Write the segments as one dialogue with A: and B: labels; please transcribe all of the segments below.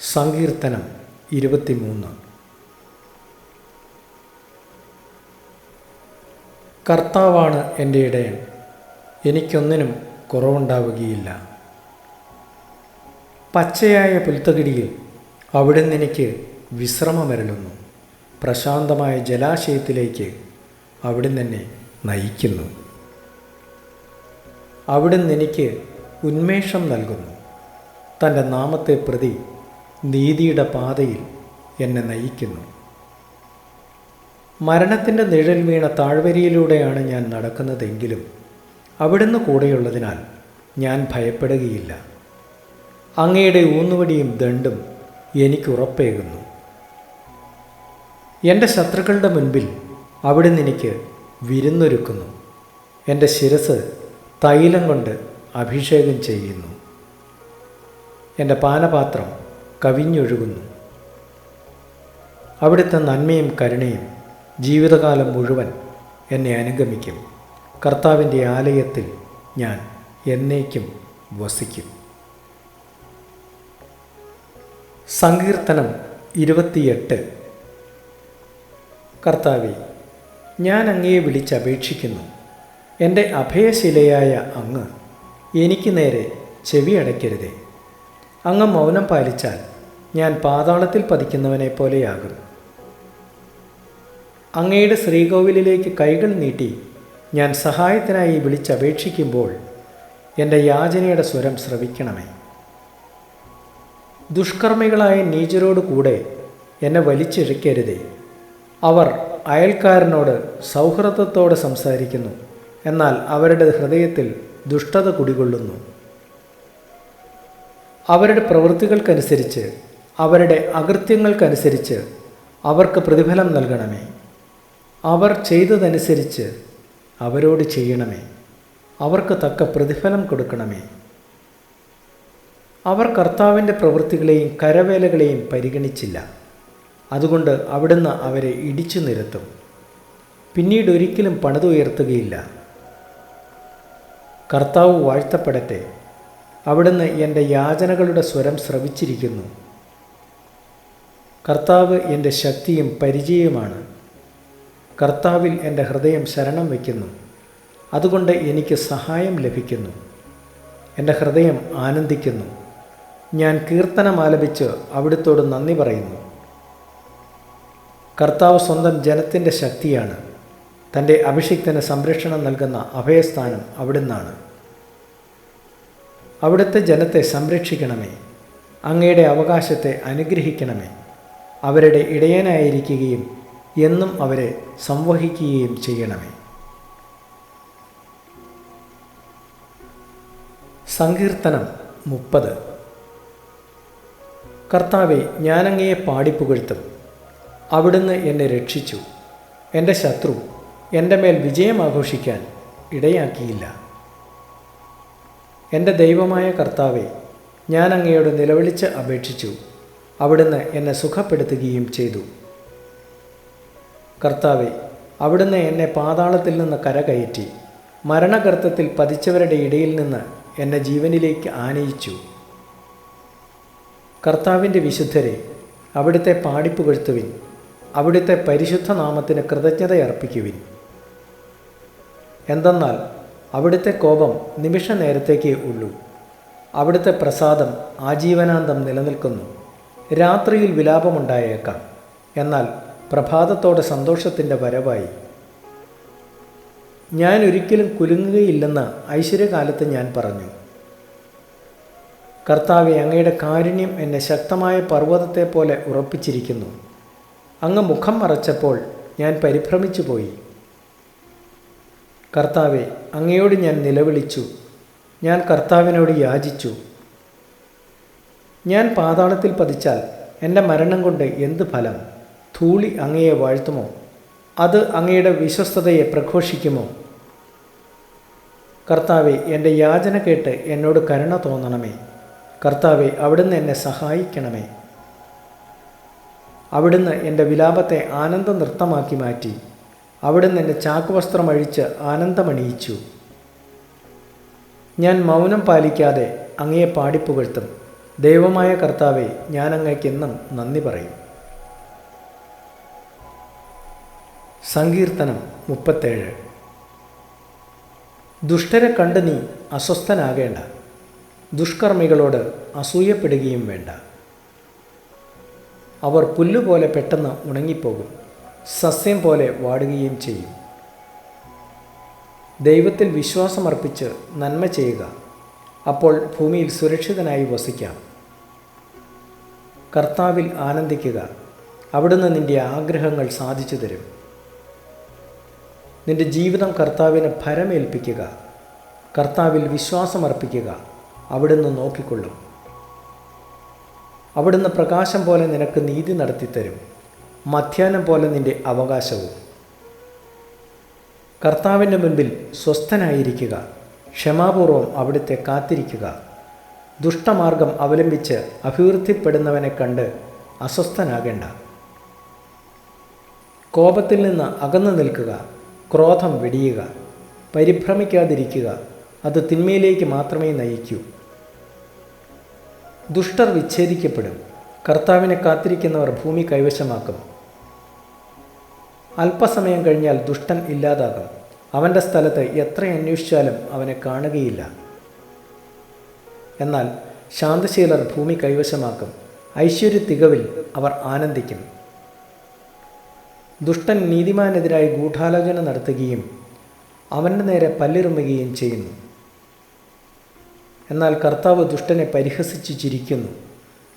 A: സങ്കീർത്തനം ഇരുപത്തിമൂന്ന്. കർത്താവാണ് എന്റെ ഇടയൻ. എനിക്കൊന്നിനും കുറവുണ്ടാവുകയില്ല. പച്ചയായ പുൽത്തകിടിയിൽ അവിടുന്ന് എനിക്ക് വിശ്രമമരളുന്നു പ്രശാന്തമായ ജലാശയത്തിലേക്ക് അവിടുന്ന് എന്നെ നയിക്കുന്നു. അവിടുന്ന് എനിക്ക് ഉന്മേഷം നൽകുന്നു. തന്റെ നാമത്തെ പ്രതി നീതിയുടെ പാതയിൽ എന്നെ നയിക്കുന്നു. മരണത്തിന്റെ നിഴൽ വീണ താഴ്വരയിലൂടെയാണ് ഞാൻ നടക്കുന്നതെങ്കിലും അവിടുന്ന് കൂടെയുള്ളതിനാൽ ഞാൻ ഭയപ്പെടുകയില്ല. അങ്ങയുടെ ഊന്നുവടിയും ദണ്ടും എനിക്കുറപ്പേകുന്നു എന്റെ ശത്രുക്കളുടെ മുൻപിൽ അവിടുന്ന് എനിക്ക് വിരുന്നൊരുക്കുന്നു. എന്റെ ശിരസ് തൈലം കൊണ്ട് അഭിഷേകം ചെയ്യുന്നു. എന്റെ പാനപാത്രം കവിഞ്ഞൊഴുകുന്നു. അവിടുത്തെ നന്മയും കരുണയും ജീവിതകാലം മുഴുവൻ എന്നെ അനുഗമിക്കും. കർത്താവിന്റെ ആലയത്തിൽ ഞാൻ എന്നേക്കും വസിക്കും. സങ്കീർത്തനം ഇരുപത്തിയെട്ട്. കർത്താവെ ഞാൻ അങ്ങയെ വിളിച്ചപേക്ഷിക്കുന്നു എന്റെ അഭയശിലയായ അങ്ങ് എനിക്ക് നേരെ ചെവി അടയ്ക്കരുതേ അങ്ങ് മൗനം പാലിച്ചാൽ ഞാൻ പാതാളത്തിൽ പതിക്കുന്നവനെ പോലെയാകും. അങ്ങയുടെ ശ്രീകോവിലിലേക്ക് കൈകൾ നീട്ടി ഞാൻ സഹായത്തിനായി വിളിച്ചപേക്ഷിക്കുമ്പോൾ എന്റെ യാചനയുടെ സ്വരം ശ്രവിക്കണമേ. ദുഷ്കർമ്മികളായ നീചരോട് കൂടെ എന്നെ വലിച്ചിഴക്കരുതേ. അവർ അയൽക്കാരനോട് സൗഹൃദത്തോടെ സംസാരിക്കുന്നു എന്നാൽ അവരുടെ ഹൃദയത്തിൽ ദുഷ്ടത കുടികൊള്ളുന്നു. അവരുടെ പ്രവൃത്തികൾക്കനുസരിച്ച് അവരുടെ അകൃത്യങ്ങൾക്കനുസരിച്ച് അവർക്ക് പ്രതിഫലം നൽകണമേ. അവർ ചെയ്തതനുസരിച്ച് അവരോട് ചെയ്യണമേ. അവർക്ക് തക്ക പ്രതിഫലം കൊടുക്കണമേ. അവർ കർത്താവിന്റെ പ്രവൃത്തികളെയും കരവേലകളെയും പരിഗണിച്ചില്ല. അതുകൊണ്ട് അവിടുന്ന് അവരെ ഇടിച്ചു നിരത്തും. പിന്നീട് ഒരിക്കലും പണിതുയർത്തുകയില്ല. കർത്താവ് വാഴ്ത്തപ്പെടട്ടെ. അവിടുന്ന് എന്റെ യാചനകളുടെ സ്വരം ശ്രവിച്ചിരിക്കുന്നു കർത്താവ് എന്റെ ശക്തിയും പരിചയവുമാണ്. കർത്താവിൽ എന്റെ ഹൃദയം ശരണം വയ്ക്കുന്നു. അതുകൊണ്ട് എനിക്ക് സഹായം ലഭിക്കുന്നു. എന്റെ ഹൃദയം ആനന്ദിക്കുന്നു. ഞാൻ കീർത്തനം ആലപിച്ച് അവിടുത്തോട് നന്ദി പറയുന്നു. കർത്താവ് സ്വന്തം ജനത്തിന്റെ ശക്തിയാണ്. തന്റെ അഭിഷിക്തന് സംരക്ഷണം നൽകുന്ന അഭയസ്ഥാനം അവിടുന്നാണ്. അവിടുത്തെ ജനത്തെ സംരക്ഷിക്കണമേ. അങ്ങയുടെ അവകാശത്തെ അനുഗ്രഹിക്കണമേ. അവരുടെ ഇടയനായിരിക്കുകയും എന്നും അവരെ സംവഹിക്കുകയും ചെയ്യണമേ. സങ്കീർത്തനം മുപ്പത്. കർത്താവെ ഞാനങ്ങയെ പാടിപ്പുകഴ്ത്തും. അവിടുന്ന് എന്നെ രക്ഷിച്ചു. എന്റെ ശത്രു എന്റെ മേൽ വിജയം ആഘോഷിക്കാൻ ഇടയാക്കിയില്ല. എന്റെ ദൈവമായ കർത്താവെ ഞാൻ അങ്ങയോട് നിലവിളിച്ച് അപേക്ഷിച്ചു. അവിടുന്ന് എന്നെ സുഖപ്പെടുത്തുകയും ചെയ്തു. കർത്താവെ അവിടുന്ന് എന്നെ പാതാളത്തിൽ നിന്ന് കരകയറ്റി മരണകർത്തത്തിൽ പതിച്ചവരുടെ ഇടയിൽ നിന്ന് എന്നെ ജീവനിലേക്ക് ആനയിച്ചു. കർത്താവിന്റെ വിശുദ്ധരെ അവിടുത്തെ പാടിപ്പുകഴ്ത്തുവിൻ അവിടുത്തെ പരിശുദ്ധ നാമത്തിന് കൃതജ്ഞതയർപ്പിക്കുവിൻ എന്തെന്നാൽ അവിടുത്തെ കോപം നിമിഷ നേരത്തേക്കേ ഉള്ളൂ. അവിടുത്തെ പ്രസാദം ആജീവനാന്തം നിലനിൽക്കുന്നു. രാത്രിയിൽ വിലാപമുണ്ടായേക്കാം. എന്നാൽ പ്രഭാതത്തോടെ സന്തോഷത്തിന്റെ വരവായി. ഞാൻ ഒരിക്കലും കുലുങ്ങുകയില്ലെന്ന് ഐശ്വര്യകാലത്ത് ഞാൻ പറഞ്ഞു. കർത്താവെ അങ്ങയുടെ കാരുണ്യം എന്നെ ശക്തമായ പർവതത്തെ പോലെ ഉറപ്പിച്ചിരിക്കുന്നു. അങ്ങ് മുഖം മറച്ചപ്പോൾ ഞാൻ പരിഭ്രമിച്ചു പോയി കർത്താവെ അങ്ങയോട് ഞാൻ നിലവിളിച്ചു. ഞാൻ കർത്താവിനോട് യാചിച്ചു. ഞാൻ പാതാളത്തിൽ പതിച്ചാൽ എന്റെ മരണം കൊണ്ട് എന്ത് ഫലം? ധൂളി അങ്ങയെ വാഴ്ത്തുമോ? അത് അങ്ങയുടെ വിശ്വസ്തതയെ പ്രഘോഷിക്കുമോ? കർത്താവെ എന്റെ യാചന കേട്ട് എന്നോട് കരുണ തോന്നണമേ. കർത്താവെ അവിടുന്ന് എന്നെ സഹായിക്കണമേ. അവിടുന്ന് എന്റെ വിലാപത്തെ ആനന്ദ നൃത്തമാക്കി മാറ്റി. അവിടുന്ന് എന്റെ ചാക്കുവസ്ത്രം അഴിച്ച് ആനന്ദമണിയിച്ചു. ഞാൻ മൗനം പാലിക്കാതെ അങ്ങയെ പാടിപ്പുകഴ്ത്തും. ദൈവമായ കർത്താവെ ഞാൻ അങ്ങേക്കെന്നും നന്ദി പറയും. സങ്കീർത്തനം മുപ്പത്തേഴ്. ദുഷ്ടരെ കണ്ട് നീ അസ്വസ്ഥനാകേണ്ട. ദുഷ്കർമ്മികളോട് അസൂയപ്പെടുകയും വേണ്ട. അവർ പുല്ലുപോലെ പെട്ടെന്ന് ഉണങ്ങിപ്പോകും. സസ്യം പോലെ വാടുകയും ചെയ്യും. ദൈവത്തിൽ വിശ്വാസമർപ്പിച്ച് നന്മ ചെയ്യുക. അപ്പോൾ ഭൂമിയിൽ സുരക്ഷിതനായി വസിക്കാം. കർത്താവിൽ ആനന്ദിക്കുക. അവിടുന്ന് നിന്റെ ആഗ്രഹങ്ങൾ സാധിച്ചു തരും. നിന്റെ ജീവിതം കർത്താവിന് ഭരമേൽപ്പിക്കുക. കർത്താവിൽ വിശ്വാസമർപ്പിക്കുക. അവിടുന്ന് നോക്കിക്കൊള്ളും. അവിടുന്ന് പ്രകാശം പോലെ നിനക്ക് നീതി നടത്തിത്തരും. മധ്യാഹ്നം പോലെ നിന്റെ അവകാശവും. കർത്താവിന്റെ മുൻപിൽ സ്വസ്ഥനായിരിക്കുക. ക്ഷമാപൂർവം അവിടുത്തെ കാത്തിരിക്കുക. ദുഷ്ടമാർഗം അവലംബിച്ച് അഭിവൃദ്ധിപ്പെടുന്നവനെ കണ്ട് അസ്വസ്ഥനാകേണ്ട. കോപത്തിൽ നിന്ന് അകന്നു നിൽക്കുക. ക്രോധം വെടിയുക. പരിഭ്രമിക്കാതിരിക്കുക. അത് തിന്മയിലേക്ക് മാത്രമേ നയിക്കൂ. ദുഷ്ടർ വിച്ഛേദിക്കപ്പെടും. കർത്താവിനെ കാത്തിരിക്കുന്നവർ ഭൂമി കൈവശമാക്കും. അല്പസമയം കഴിഞ്ഞാൽ ദുഷ്ടൻ ഇല്ലാതാകും. അവന്റെ സ്ഥലത്ത് എത്ര അന്വേഷിച്ചാലും അവനെ കാണുകയില്ല. എന്നാൽ ശാന്തശീലർ ഭൂമി കൈവശമാക്കും. ഐശ്വര്യ തികവിൽ അവർ ആനന്ദിക്കും. ദുഷ്ടൻ നീതിമാനെതിരായി ഗൂഢാലോചന നടത്തുകയും അവന്റെ നേരെ പല്ലിറുമുകയും ചെയ്യുന്നു. എന്നാൽ കർത്താവ് ദുഷ്ടനെ പരിഹസിച്ച് ചിരിക്കുന്നു.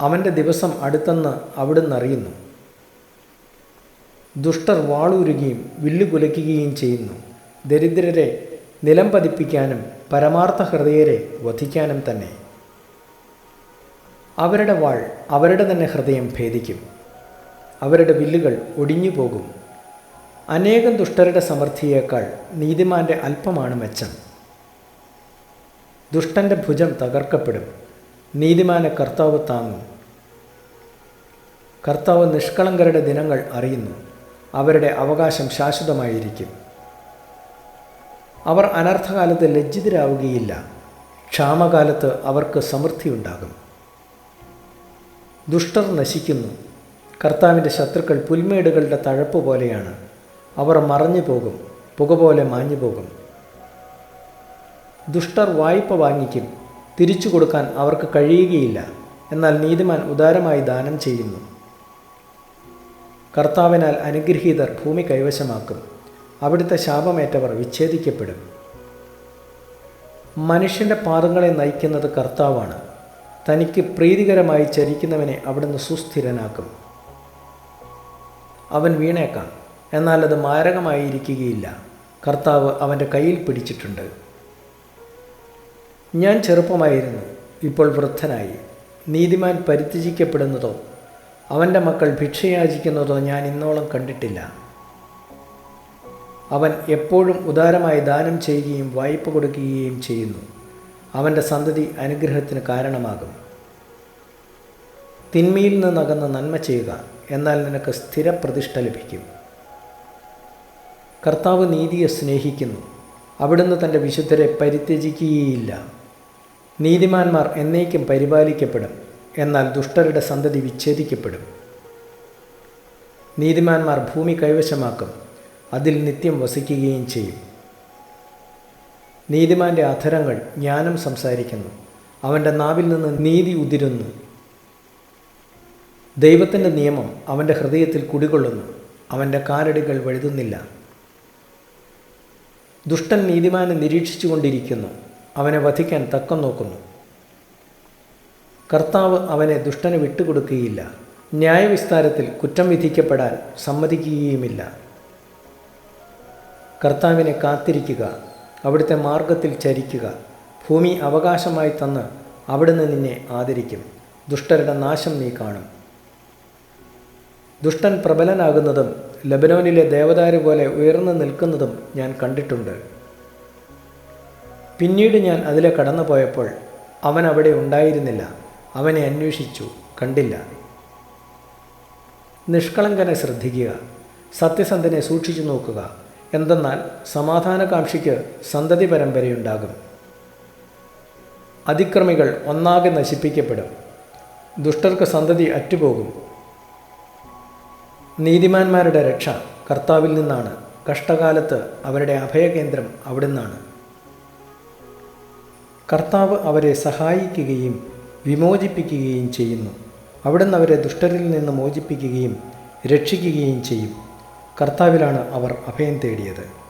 A: അവന്റെ ദിവസം അടുത്തെന്ന് അവിടുന്ന് അറിയുന്നു. ദുഷ്ടർ വാളൂരുകയും വില്ലുകുലയ്ക്കുകയും ചെയ്യുന്നു. ദരിദ്രരെ നിലം പതിപ്പിക്കാനും പരമാർത്ഥ ഹൃദയരെ വധിക്കാനും തന്നെ. അവരുടെ വാൾ അവരുടെ തന്നെ ഹൃദയം ഭേദിക്കും. അവരുടെ വില്ലുകൾ ഒടിഞ്ഞു പോകും അനേകം ദുഷ്ടരുടെ സമൃദ്ധിയേക്കാൾ നീതിമാന്റെ അല്പമാണ് മെച്ചം. ദുഷ്ടന്റെ ഭുജം തകർക്കപ്പെടും. നീതിമാനെ കർത്താവ് താങ്ങും. കർത്താവ് നിഷ്കളങ്കരുടെ ദിനങ്ങൾ അറിയുന്നു. അവരുടെ അവകാശം ശാശ്വതമായിരിക്കും. അവർ അനർത്ഥകാലത്ത് ലജ്ജിതരാവുകയില്ല. ക്ഷാമകാലത്ത് അവർക്ക് സമൃദ്ധിയുണ്ടാകും. ദുഷ്ടർ നശിക്കുന്നു. കർത്താവിന്റെ ശത്രുക്കൾ പുൽമേടുകളുടെ തഴപ്പ് പോലെയാണ്. അവർ മറഞ്ഞു പോകും. പുക പോലെ മാഞ്ഞു പോകും. ദുഷ്ടർ വായ്പ വാങ്ങിക്കും. തിരിച്ചു കൊടുക്കാൻ അവർക്ക് കഴിയുകയില്ല. എന്നാൽ നീതിമാൻ ഉദാരമായി ദാനം ചെയ്യുന്നു. കർത്താവിനാൽ അനുഗ്രഹീതർ ഭൂമി കൈവശമാക്കും. അവിടുത്തെ ശാപമേറ്റവർ വിച്ഛേദിക്കപ്പെടും. മനുഷ്യന്റെ പാദങ്ങളെ നയിക്കുന്നത് കർത്താവാണ്. തനിക്ക് പ്രീതികരമായി ചരിക്കുന്നവനെ അവിടുന്ന് സുസ്ഥിരനാക്കും. അവൻ വീണേക്കാം എന്നാൽ അത് മാരകമായിരിക്കുകയില്ല. കർത്താവ് അവന്റെ കയ്യിൽ പിടിച്ചിട്ടുണ്ട്. ഞാൻ ചെറുപ്പമായിരുന്നു ഇപ്പോൾ വൃദ്ധനായി. നീതിമാൻ പരിത്യജിക്കപ്പെടുന്നതോ അവന്റെ മക്കൾ ഭിക്ഷയാചിക്കുന്നതോ ഞാൻ ഇന്നോളം കണ്ടിട്ടില്ല. അവൻ എപ്പോഴും ഉദാരമായി ദാനം ചെയ്യുകയും വായ്പ കൊടുക്കുകയും ചെയ്യുന്നു. അവന്റെ സന്തതി അനുഗ്രഹത്തിന് കാരണമാകും. തിന്മയിൽ നിന്നകന്ന് നന്മ ചെയ്യുക എന്നാൽ നിനക്ക് സ്ഥിരപ്രതിഷ്ഠ ലഭിക്കും. കർത്താവ് നീതിയെ സ്നേഹിക്കുന്നു. അവിടുന്ന് തന്റെ വിശുദ്ധരെ പരിത്യജിക്കുകയില്ല. നീതിമാന്മാർ എന്നേക്കും പരിപാലിക്കപ്പെടും. എന്നാൽ ദുഷ്ടരുടെ സന്തതി വിച്ഛേദിക്കപ്പെടും. നീതിമാന്മാർ ഭൂമി കൈവശമാക്കും അതിൽ നിത്യം വസിക്കുകയും ചെയ്യും. നീതിമാന്റെ അധരങ്ങൾ ജ്ഞാനം സംസാരിക്കുന്നു അവന്റെ നാവിൽ നിന്ന് നീതി ഉതിരുന്നു. ദൈവത്തിന്റെ നിയമം അവന്റെ ഹൃദയത്തിൽ കുടികൊള്ളുന്നു അവന്റെ കാലടികൾ വഴുതുന്നില്ല. ദുഷ്ടൻ നീതിമാനെ നിരീക്ഷിച്ചു കൊണ്ടിരിക്കുന്നു അവനെ വധിക്കാൻ തക്കം നോക്കുന്നു. കർത്താവ് അവനെ ദുഷ്ടന് വിട്ടുകൊടുക്കുകയില്ല. ന്യായവിസ്താരത്തിൽ കുറ്റം വിധിക്കപ്പെടാൻ സമ്മതിക്കുകയുമില്ല. കർത്താവിനെ കാത്തിരിക്കുക അവിടുത്തെ മാർഗത്തിൽ ചരിക്കുക ഭൂമി അവകാശമായി തന്ന് അവിടുന്ന് നിന്നെ ആദരിക്കും. ദുഷ്ടരുടെ നാശം നീ കാണും. ദുഷ്ടൻ പ്രബലനാകുന്നതും ലബനോനിലെ ദേവദാരു പോലെ ഉയർന്നു നിൽക്കുന്നതും ഞാൻ കണ്ടിട്ടുണ്ട്. പിന്നീട് ഞാൻ അതിലെ കടന്നു പോയപ്പോൾ അവൻ അവിടെ ഉണ്ടായിരുന്നില്ല. അവനെ അന്വേഷിച്ചു കണ്ടില്ല. നിഷ്കളങ്കനെ ശ്രദ്ധിക്കുക സത്യസന്ധനെ സൂക്ഷിച്ചു നോക്കുക. എന്തെന്നാൽ സമാധാനകാംക്ഷിക്ക് സന്തതി പരമ്പരയുണ്ടാകും. അതിക്രമികൾ ഒന്നാകെ നശിപ്പിക്കപ്പെടും. ദുഷ്ടർക്ക് സന്തതി അറ്റുപോകും. നീതിമാന്മാരുടെ രക്ഷ കർത്താവിൽ നിന്നാണ്. കഷ്ടകാലത്ത് അവരുടെ അഭയകേന്ദ്രം അവിടുന്നാണ്. കർത്താവ് അവരെ സഹായിക്കുകയും വിമോചിപ്പിക്കുകയും ചെയ്യുന്നു. അവിടുന്ന് അവരെ ദുഷ്ടരിൽ നിന്ന് മോചിപ്പിക്കുകയും രക്ഷിക്കുകയും ചെയ്യും. കർത്താവിലാണ് അവർ അഭയം തേടിയത്.